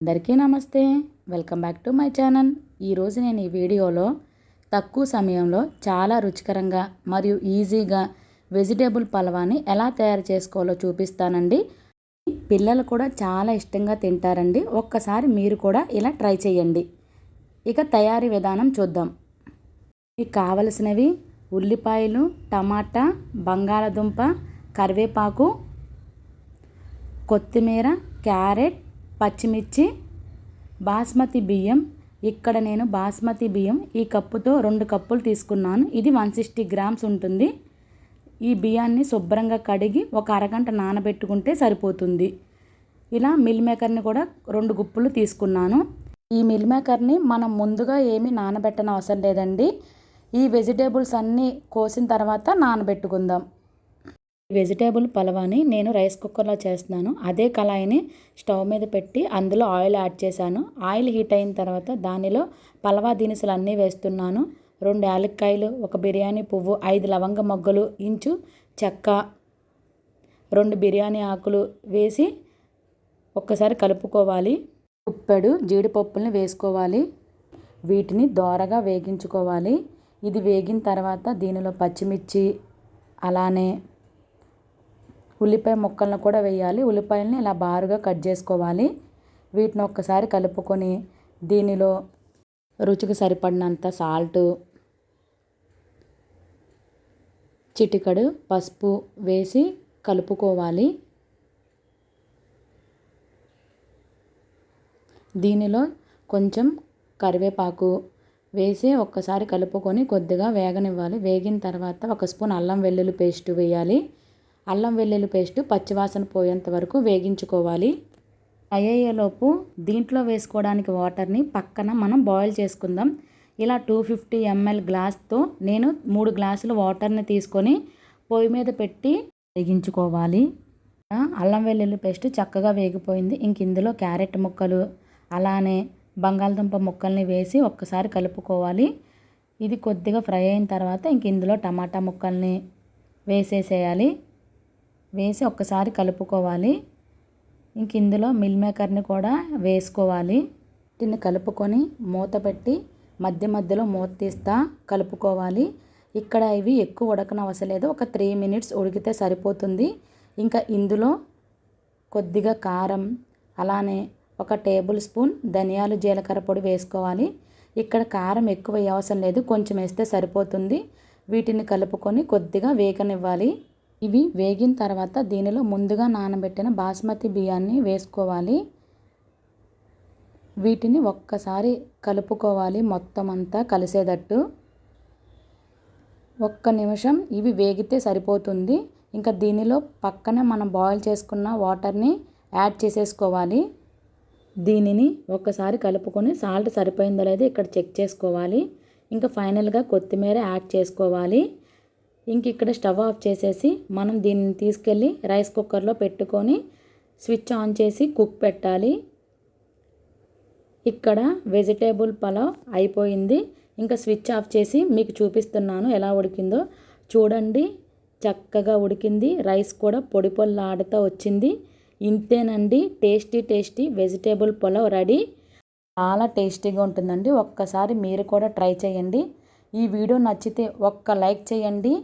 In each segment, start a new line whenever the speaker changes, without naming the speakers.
అందరికీ నమస్తే. Welcome back to my channel. ఈరోజు నేను ఈ వీడియోలో తక్కువ సమయంలో చాలా రుచికరంగా మరియు ఈజీగా వెజిటేబుల్ పలవాని ఎలా తయారు చేసుకోవాలో చూపిస్తానండి. పిల్లలు కూడా చాలా ఇష్టంగా తింటారండి. ఒక్కసారి మీరు కూడా ఇలా ట్రై చేయండి. ఇక తయారీ విధానం చూద్దాం. మీకు కావలసినవి ఉల్లిపాయలు టమాటా బంగాళదుంప కరివేపాకు కొత్తిమీర క్యారెట్ పచ్చిమిర్చి బాస్మతి బియ్యం. ఇక్కడ నేను బాస్మతి బియ్యం ఈ కప్పుతో రెండు కప్పులు తీసుకున్నాను. ఇది వన్ సిక్స్టీ గ్రామ్స్ ఉంటుంది. ఈ బియ్యాన్ని శుభ్రంగా కడిగి ఒక అరగంట నానబెట్టుకుంటే సరిపోతుంది. ఇలా మిల్ మేకర్ని కూడా రెండు గుప్పులు తీసుకున్నాను. ఈ మిల్ మేకర్ని మనం ముందుగా ఏమీ నానబెట్టనవసరం అవసరం లేదండి. ఈ వెజిటేబుల్స్ అన్నీ కోసిన తర్వాత నానబెట్టుకుందాం. వెజిటేబుల్ పలవాని నేను రైస్ కుక్కర్లో చేస్తున్నాను. అదే కళాయిని స్టవ్ మీద పెట్టి అందులో ఆయిల్ యాడ్ చేశాను. ఆయిల్ హీట్ అయిన తర్వాత దానిలో పలవా దినుసులు అన్నీ వేస్తున్నాను. రెండు యాలక్కాయలు ఒక బిర్యానీ పువ్వు ఐదు లవంగ మొగ్గలు ఇంచు చెక్క రెండు బిర్యానీ ఆకులు వేసి ఒక్కసారి కలుపుకోవాలి. ఉప్పెడు జీడిపప్పుల్ని వేసుకోవాలి. వీటిని దోరగా వేగించుకోవాలి. ఇది వేగిన తర్వాత దీనిలో పచ్చిమిర్చి అలానే ఉల్లిపాయ ముక్కలను కూడా వేయాలి. ఉల్లిపాయలని ఇలా బారుగా కట్ చేసుకోవాలి. వీటిని ఒక్కసారి కలుపుకొని దీనిలో రుచికి సరిపడినంత సాల్టు చిటికడు పసుపు వేసి కలుపుకోవాలి. దీనిలో కొంచెం కరివేపాకు వేసి ఒక్కసారి కలుపుకొని కొద్దిగా వేగనివ్వాలి. వేగిన తర్వాత ఒక స్పూన్ అల్లం వెల్లుల్లి పేస్ట్ వేయాలి. అల్లం వెల్లుల్లి పేస్ట్ పచ్చివాసన పోయేంత వరకు వేగించుకోవాలి. అయ్యేలోపు దీంట్లో వేసుకోవడానికి వాటర్ని పక్కన మనం బాయిల్ చేసుకుందాం. ఇలా టూ ఫిఫ్టీ ఎంఎల్ గ్లాస్తో నేను మూడు గ్లాసులు వాటర్ని తీసుకొని పొయ్యి మీద పెట్టి వేగించుకోవాలి. అల్లం వెల్లుల్లి పేస్ట్ చక్కగా వేగిపోయింది. ఇంక ఇందులో క్యారెట్ ముక్కలు అలానే బంగాళదుంప ముక్కల్ని వేసి ఒక్కసారి కలుపుకోవాలి. ఇది కొద్దిగా ఫ్రై అయిన తర్వాత ఇంక ఇందులో టమాటా ముక్కల్ని వేసేసేయాలి. వేసి ఒక్కసారి కలుపుకోవాలి. ఇంక ఇందులో మిల్ మేకర్ని కూడా వేసుకోవాలి. దీన్ని కలుపుకొని మూత పెట్టి మధ్య మధ్యలో మూత తీస్తా కలుపుకోవాలి. ఇక్కడ ఇవి ఎక్కువ ఉడకన అవసరం లేదు. ఒక త్రీ మినిట్స్ ఉడికితే సరిపోతుంది. ఇంకా ఇందులో కొద్దిగా కారం అలానే ఒక టేబుల్ స్పూన్ ధనియాలు జీలకర్ర పొడి వేసుకోవాలి. ఇక్కడ కారం ఎక్కువ అవసరం లేదు. కొంచెం వేస్తే సరిపోతుంది. వీటిని కలుపుకొని కొద్దిగా వేగనివ్వాలి. ఇవి వేగిన తర్వాత దీనిలో ముందుగా నానబెట్టిన బాస్మతి బియ్యాన్ని వేసుకోవాలి. వీటిని ఒక్కసారి కలుపుకోవాలి మొత్తం అంతా కలిసేటట్టు. ఒక్క నిమిషం ఇవి వేగితే సరిపోతుంది. ఇంకా దీనిలో పక్కనే మనం బాయిల్ చేసుకున్న వాటర్ని యాడ్ చేసేసుకోవాలి. దీనిని ఒక్కసారి కలుపుకొని సాల్ట్ సరిపోయిందో లేదో ఇక్కడ చెక్ చేసుకోవాలి. ఇంకా ఫైనల్గా కొత్తిమీర యాడ్ చేసుకోవాలి. ఇంక ఇక్కడ స్టవ్ ఆఫ్ చేసేసి మనం దీన్ని తీసుకెళ్ళి రైస్ కుక్కర్లో పెట్టుకొని స్విచ్ ఆన్ చేసి కుక్ పెట్టాలి. ఇక్కడ వెజిటేబుల్ పలావ్ అయిపోయింది. ఇంకా స్విచ్ ఆఫ్ చేసి మీకు చూపిస్తున్నాను ఎలా ఉడికిందో. చూడండి చక్కగా ఉడికింది. రైస్ కూడా పొడి పొల్లాడుతూ వచ్చింది. ఇంతేనండి tasty tasty vegetable pulao ready. చాలా టేస్టీగా ఉంటుందండి. ఒక్కసారి మీరు కూడా ట్రై చేయండి. ఈ వీడియో నచ్చితే ఒక్క లైక్ చేయండి.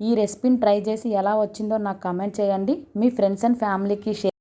ఈ రెసిపీని ట్రై చేసి ఎలా వచ్చిందో నాకు కమెంట్ చేయండి. మీ ఫ్రెండ్స్ అండ్ ఫ్యామిలీకి షేర్